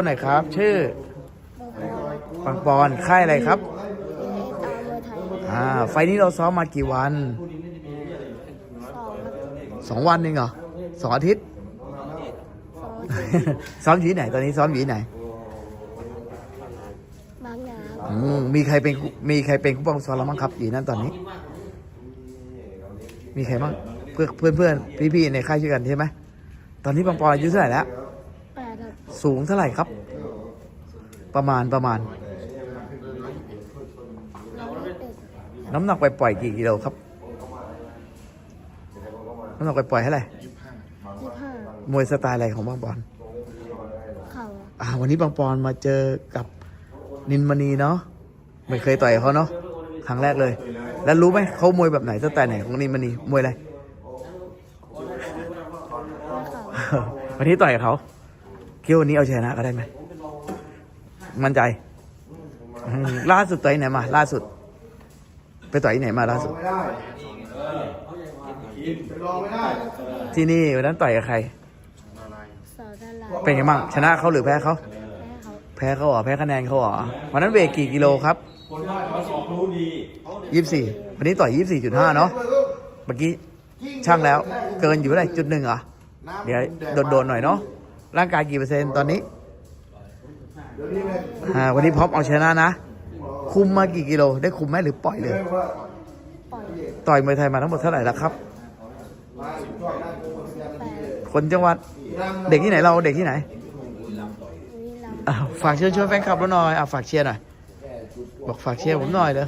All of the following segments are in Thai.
ต้นไหนครับ ชื่อโมโหปังปอนค่ายอะไรครับเอตามมวยไทยอ่าไฟล์นี้เราซ้อมมากี่วันสองครับสองวันเองเหรอสองอาทิตย์สองอาทิตย์ซ้อมอยู่ที่ไหน ตอนนี้ซ้อมอยู่ที่ไหนบางนาอืมมีใครเป็นมีใครเป็นผู้ปกครองซ้อมเราบ้างครับอยู่นั่นตอนนี้ มีใครบ้างเพื่อนเพื่อนเพื่อนพี่พี่ๆในค่ายช่วยกันใช่ไหมตอนนี้ปังปอนอายุเท่าไหร่แล้วแปดครับ สูงเท่าไหร่ครับ ประมาณประมาณร้อยเอ็ดน้ำหนักไปปล่อยๆกี่กิโลครับ น้ำหนักไปปล่อยๆเท่าไหร่ยี่ห้ามวยสไตล์อะไรของบางปอน เข่าอ่า วันนี้บางปอนมาเจอกับนินมณีเนาะไม่เคยต่อยกับเขาเนาะครั้งแรกเลย แล้วรู้ไหมเขามวยแบบไหนสไตล์ไหนของนินมณีมวยอะไรไม่เข่าวันนี้ต่อยกับเขา คิดว่าวันนี้เอาชนะก็ได้ไหมมั่นใจอืมล่าสุดต่อยที่ไหนมา ล่าสุด ไปต่อยที่ไหนมาล่าสุดที่นี่วันนั้นต่อยกับใครสาวดาราเป็นไงบ้างชนะเขาหรือแพ้เขาแพ้เขาแพ้เขาเหรอแพ้คะแนนเขาเหรอวันนั้นเวทกี่กิโลครับยี่สิบสี่วันนี้ต่อยยี่สิบสี่จุดห้าเนาะเมื่อกี้ช่างแล้ว เกินอยู่เท่าไหร่จุดหนึ่งเหรอเดี๋ยวโดนๆหน่อยเนาะ ร่างกายกี่เปอร์เซ็นต์ตอนนี้อ่าวันนี้พร้อมเอาชนะนะ คุมมากี่กิโล ได้คุมไหมหรือปล่อยเลยปล่อยต่อยมวยไทยมาทั้งหมดเท่าไหร่แล้วครับ คนจังหวัด เด็กที่ไหนเราเด็กที่ไหนฝากเชิญชวนแฟนคลับเราหน่อยอะฝากเชียร์หน่อย บอกฝากเชียร์ผมหน่อยเด้อ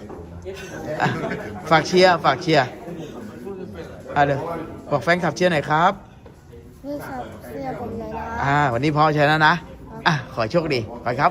ฝากเชียร์ ฝากเชียร์อะเด้อบอกแฟนคลับเชียร์หน่อยครับ นี่ครับเสื้อผม อ่า วันนี้พอใช่นะนะ อะ ขอโชคดี ไปครับ